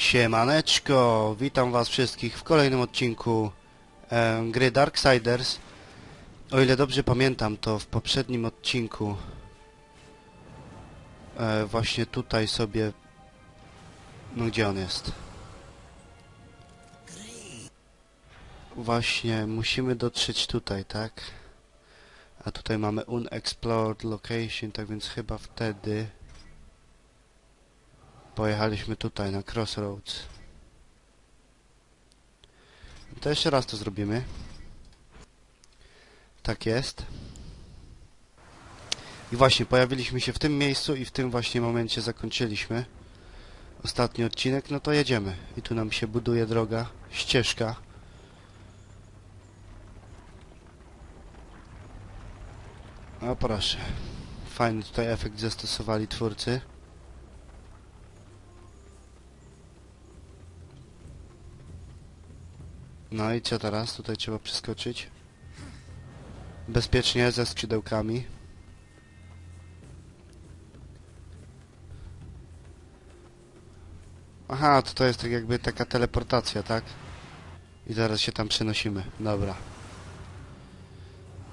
Siemaneczko, witam was wszystkich w kolejnym odcinku e, gry Darksiders. O ile dobrze pamiętam, to w poprzednim odcinku e, właśnie tutaj sobie... No gdzie on jest? Właśnie, musimy dotrzeć tutaj, tak? A tutaj mamy unexplored location, tak więc chyba wtedy pojechaliśmy tutaj na Crossroads. To jeszcze raz to zrobimy. Tak jest. I właśnie, pojawiliśmy się w tym miejscu i w tym właśnie momencie zakończyliśmy ostatni odcinek, no to jedziemy. I tu nam się buduje droga, ścieżka. O proszę. Fajny tutaj efekt zastosowali twórcy. No i co teraz? Tutaj trzeba przeskoczyć. Bezpiecznie, ze skrzydełkami. Aha, to to jest tak jakby taka teleportacja, tak? I zaraz się tam przenosimy. Dobra.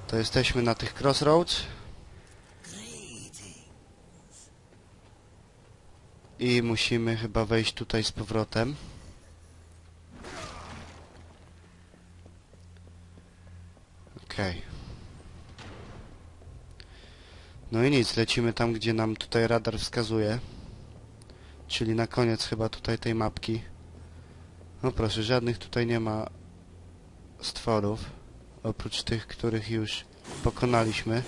To jesteśmy na tych crossroads. I musimy chyba wejść tutaj z powrotem. Okej. No i nic, lecimy tam, gdzie nam tutaj radar wskazuje. Czyli na koniec chyba tutaj tej mapki. No proszę, żadnych tutaj nie ma stworów. Oprócz tych, których już pokonaliśmy.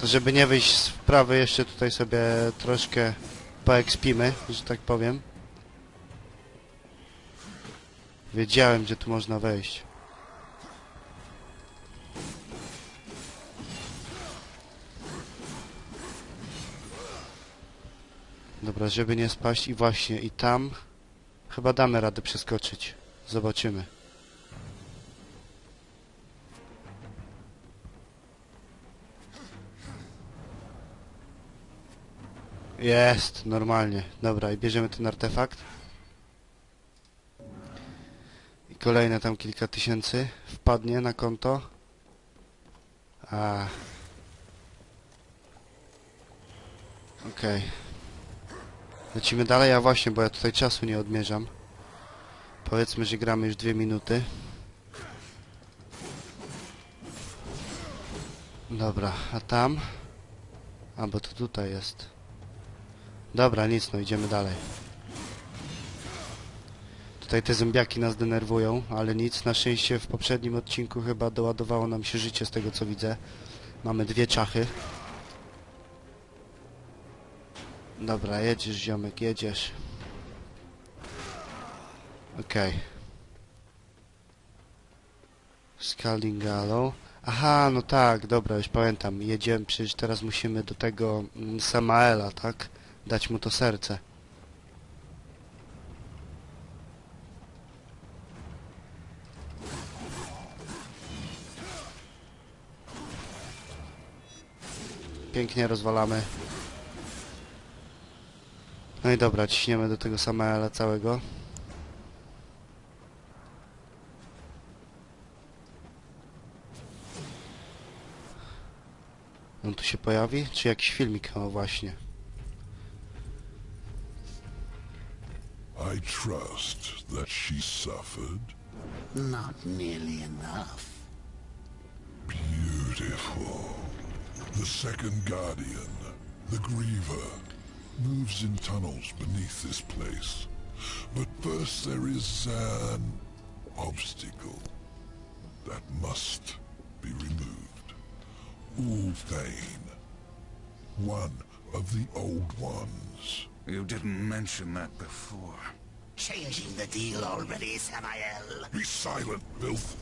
To żeby nie wyjść z wprawy, jeszcze tutaj sobie troszkę poekspimy, że tak powiem. Wiedziałem, gdzie tu można wejść. Dobra, żeby nie spaść i właśnie i tam chyba damy radę przeskoczyć. Zobaczymy. Jest, normalnie. Dobra, i bierzemy ten artefakt. I kolejne tam kilka tysięcy wpadnie na konto. A. Okej. Lecimy dalej, a właśnie, bo ja tutaj czasu nie odmierzam. Powiedzmy, że gramy już dwie minuty. Dobra, a tam? A, bo to tutaj jest. Dobra, nic, no idziemy dalej. Tutaj te zombiaki nas denerwują, ale nic. Na szczęście w poprzednim odcinku chyba doładowało nam się życie z tego co widzę. Mamy dwie czachy. Dobra, jedziesz ziomek, jedziesz. Okej. Okay. Scalding Gallow. Aha, no tak, dobra, już pamiętam. Jedziemy, przecież teraz musimy do tego mm, Samaela, tak? Dać mu to serce. Pięknie rozwalamy. No i dobra, ciśniemy do tego Samaela całego. On tu się pojawi? Czy jakiś filmik? O właśnie. I trust that she suffered. Not nearly enough. Beautiful. The second guardian, the Griever, moves in tunnels beneath this place. But first there is uh, an obstacle that must be removed. Ulthane, one of the old ones. You didn't mention that before. Changing the deal already, Samael. Be silent, filth.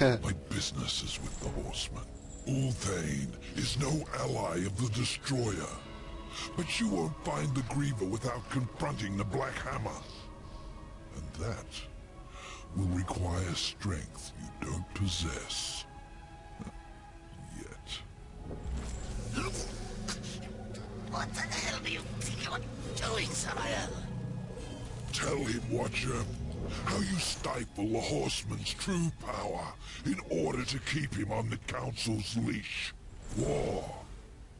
My business is with the horseman. Ulthane is no ally of the Destroyer. But you won't find the Griever without confronting the Black Hammer. And that will require strength you don't possess. Yet. What the hell do you think you're doing, Samael? Tell him, Watcher, how you stifle the horseman's true power in order to keep him on the Council's leash. War.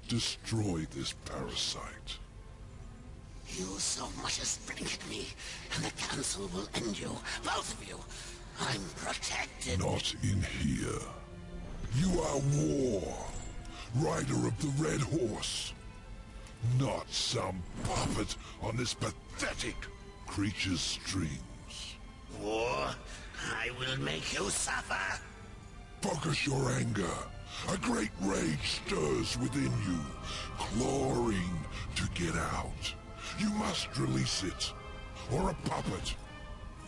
Destroy this parasite. You so much as blink at me, and the Council will end you, both of you. I'm protected. Not in here. You are War, rider of the Red Horse. Not some puppet on this pathetic creature's strings. War, I will make you suffer. Focus your anger. A great rage stirs within you, clawing to get out. You must release it, or a puppet.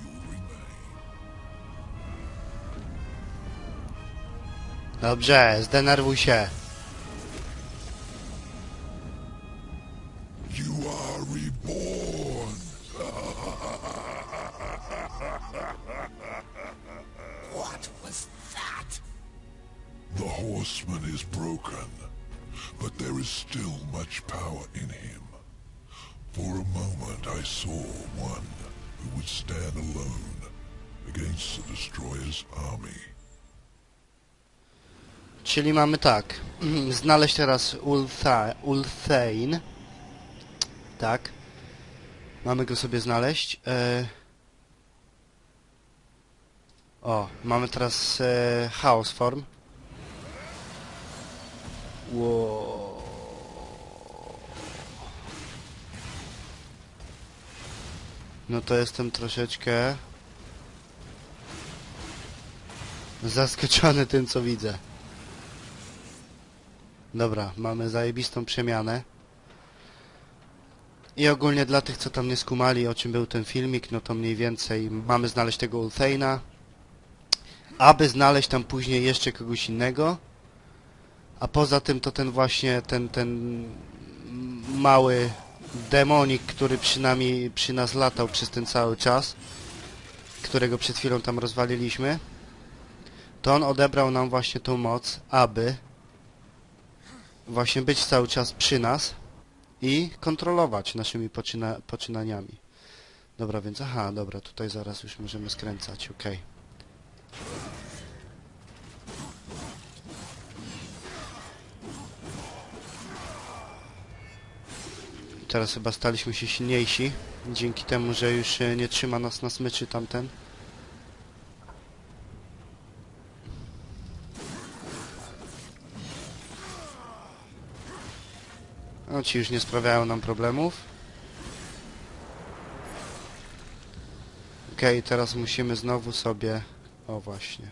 You'll remain. Dobrze, zdenerwuj się. Horseman is broken, but there is still much power in him. For a moment I saw one who would stand alone against the destroyer's army. Czyli mamy tak. Znaleźć teraz Ultha, Ulthane. Tak. Mamy go sobie znaleźć. E... O, mamy teraz e... Chaos Form. Wow. No to jestem troszeczkę zaskoczony tym co widzę. Dobra, mamy zajebistą przemianę. I ogólnie dla tych, co tam nie skumali, o czym był ten filmik, no to mniej więcej mamy znaleźć tego Ultheina, aby znaleźć tam później jeszcze kogoś innego. A poza tym to ten właśnie, ten, ten mały demonik, który przy nami, przy nas latał przez ten cały czas, którego przed chwilą tam rozwaliliśmy, to on odebrał nam właśnie tą moc, aby właśnie być cały czas przy nas i kontrolować naszymi poczyna poczynaniami. Dobra, więc aha, dobra, tutaj zaraz już możemy skręcać, okej. Teraz chyba staliśmy się silniejsi, dzięki temu, że już e, nie trzyma nas na smyczy tamten. No ci już nie sprawiają nam problemów. Okej, teraz musimy znowu sobie... O właśnie.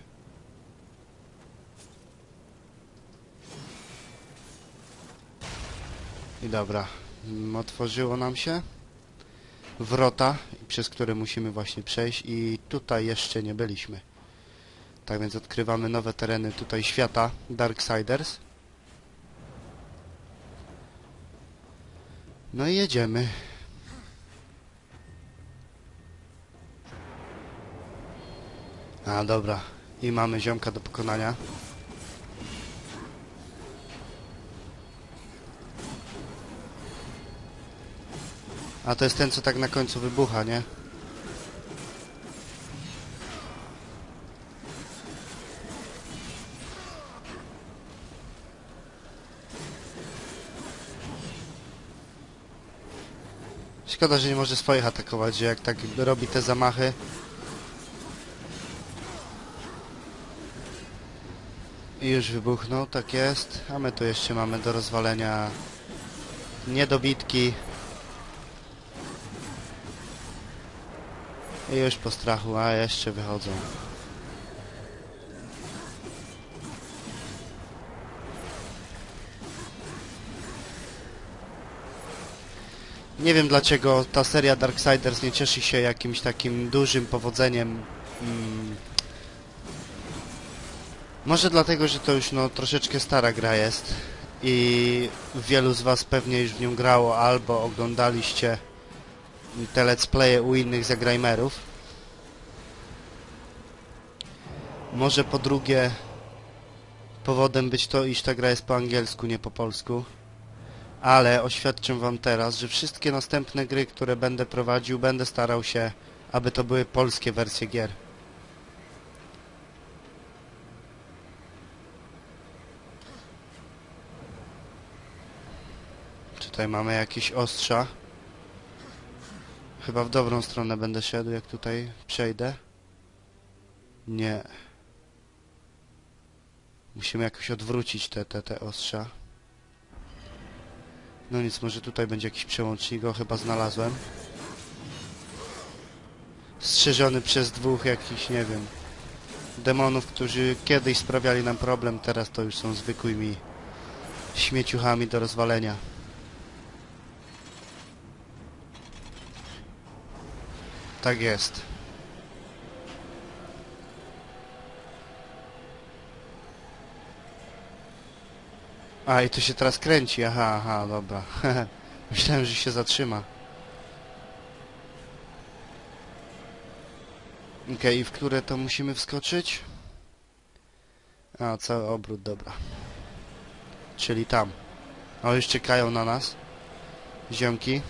I dobra. Mm, Otworzyło nam się wrota, przez które musimy właśnie przejść i tutaj jeszcze nie byliśmy. Tak więc odkrywamy nowe tereny tutaj świata Darksiders. No i jedziemy. A, dobra. I mamy ziomka do pokonania. A to jest ten, co tak na końcu wybucha, nie? Szkoda, że nie może swoich atakować, że jak tak robi te zamachy... I już wybuchnął, tak jest. A my tu jeszcze mamy do rozwalenia niedobitki. I już po strachu, a jeszcze wychodzą. Nie wiem dlaczego ta seria Darksiders nie cieszy się jakimś takim dużym powodzeniem. Mm. Może dlatego, że to już no troszeczkę stara gra jest i wielu z was pewnie już w nią grało albo oglądaliście te let's playe u innych zagrajmerów. Może po drugie powodem być to, iż ta gra jest po angielsku, nie po polsku. Ale oświadczę wam teraz, że wszystkie następne gry, które będę prowadził, będę starał się, aby to były polskie wersje gier. Tutaj mamy jakieś ostrza. Chyba w dobrą stronę będę szedł, jak tutaj przejdę. Nie. Musimy jakoś odwrócić te, te, te ostrza. No nic, może tutaj będzie jakiś przełącznik, go chyba znalazłem. Strzeżony przez dwóch jakichś, nie wiem, demonów, którzy kiedyś sprawiali nam problem, teraz to już są zwykłymi śmieciuchami do rozwalenia. Tak jest. A, i to się teraz kręci. Aha, aha, dobra. Myślałem, że się zatrzyma. Okej, i w które to musimy wskoczyć? A, cały obrót, dobra. Czyli tam. O, już czekają na nas. Ziomki.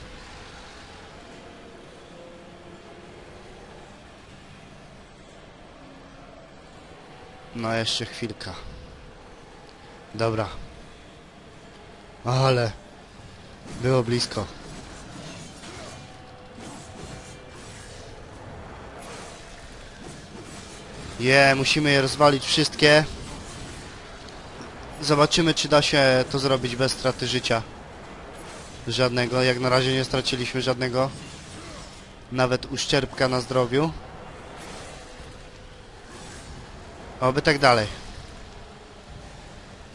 No, jeszcze chwilka. Dobra. Ale było blisko. Je, musimy je rozwalić wszystkie. Zobaczymy, czy da się to zrobić bez straty życia. Żadnego. Jak na razie nie straciliśmy żadnego. Nawet uszczerbka na zdrowiu. Oby tak dalej.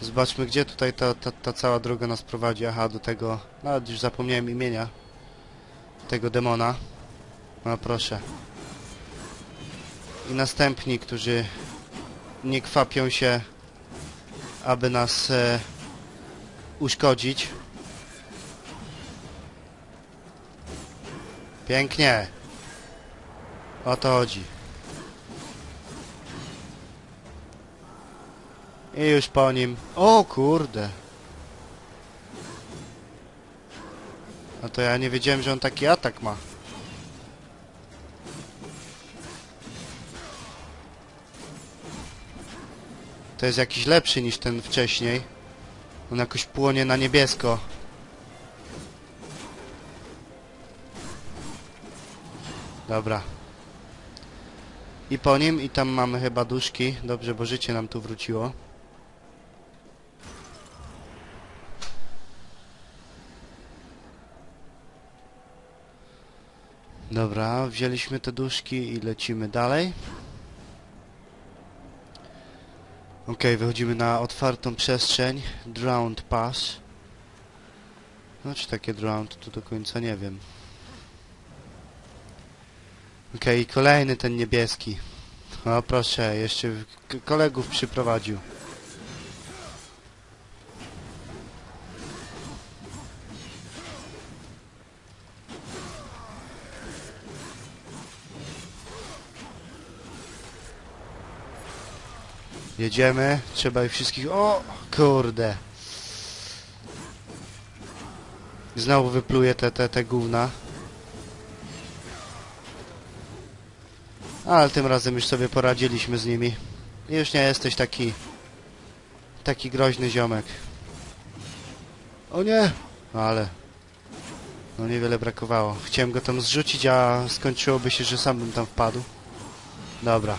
Zobaczmy, gdzie tutaj ta, ta, ta cała droga nas prowadzi. Aha, do tego... Nawet już zapomniałem imienia. Tego demona. No proszę. I następni, którzy nie kwapią się, aby nas e, uszkodzić. Pięknie. O to chodzi. I już po nim. O kurde. A to ja nie wiedziałem, że on taki atak ma. To jest jakiś lepszy niż ten wcześniej. On jakoś płonie na niebiesko. Dobra. I po nim, i tam mamy chyba duszki. Dobrze, bo życie nam tu wróciło. Dobra, wzięliśmy te duszki i lecimy dalej. Okej, wychodzimy na otwartą przestrzeń. Drowned Pass. No czy takie drowned, to do końca nie wiem. Okej, kolejny ten niebieski. O proszę, jeszcze kolegów przyprowadził. Jedziemy, trzeba ich wszystkich... O, kurde. Znowu wypluje te, te, te gówna. Ale tym razem już sobie poradziliśmy z nimi. Już nie jesteś taki... Taki groźny ziomek. O nie! No ale... No niewiele brakowało. Chciałem go tam zrzucić, a skończyłoby się, że sam bym tam wpadł. Dobra.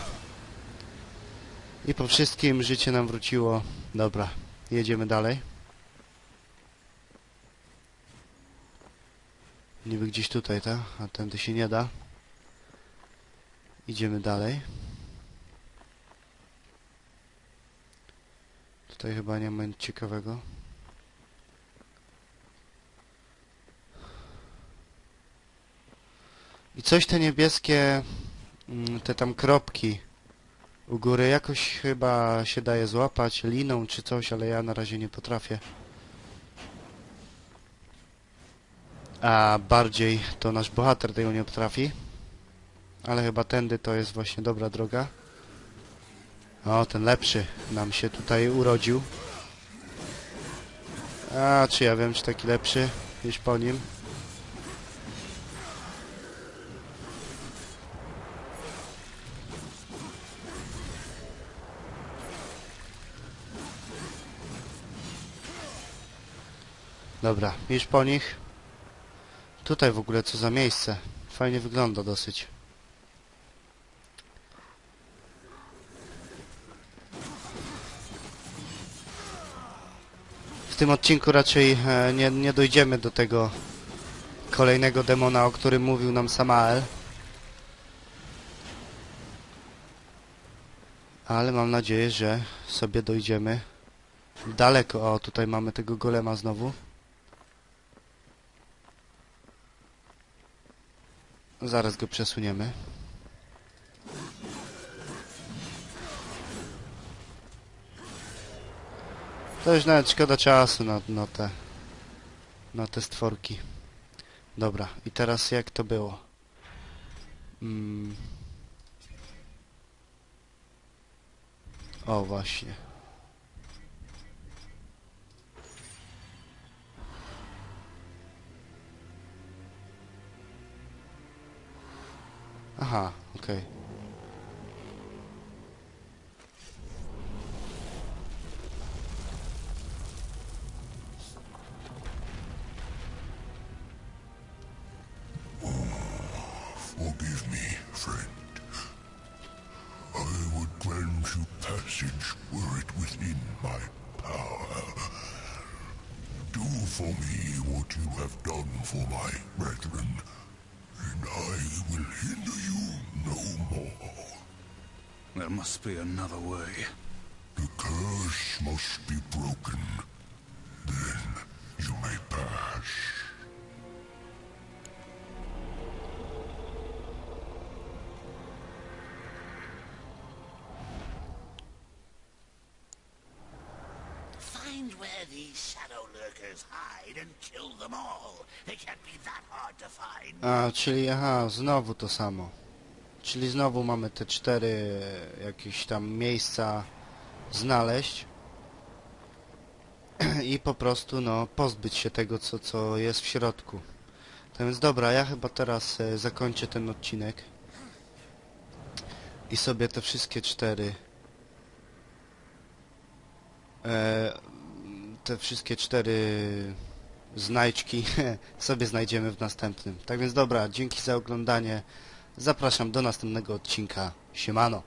I po wszystkim życie nam wróciło. Dobra, jedziemy dalej. Niby gdzieś tutaj, tak? A tędy się nie da. Idziemy dalej. Tutaj chyba nie ma nic ciekawego. I coś te niebieskie, mm, te tam kropki u góry jakoś chyba się daje złapać liną czy coś, ale ja na razie nie potrafię. A bardziej to nasz bohater tego nie potrafi. Ale chyba tędy to jest właśnie dobra droga. O, ten lepszy nam się tutaj urodził. A, czy ja wiem, czy taki lepszy niż po nim? Dobra, już po nich. Tutaj w ogóle co za miejsce. Fajnie wygląda dosyć. W tym odcinku raczej e, nie, nie dojdziemy do tego kolejnego demona, o którym mówił nam Samael. Ale mam nadzieję, że sobie dojdziemy daleko. O, tutaj mamy tego golema znowu. Zaraz go przesuniemy. To już nawet szkoda czasu na, na te na te stworki. Dobra, i teraz jak to było? Mm. O, właśnie. Aha, okej. Forgive me, friend. I would grant you passage were it within my power. Do for me what you have done for my brethren, and I will hinder you no more. There must be another way. The curse must be broken. Then you may pass. A, czyli aha, znowu to samo. Czyli znowu mamy te cztery jakieś tam miejsca znaleźć i po prostu no pozbyć się tego co, co jest w środku. Tak więc dobra, ja chyba teraz e, zakończę ten odcinek i sobie te wszystkie cztery e, te wszystkie cztery znajdźki sobie znajdziemy w następnym. Tak więc dobra, dzięki za oglądanie. Zapraszam do następnego odcinka. Siemano.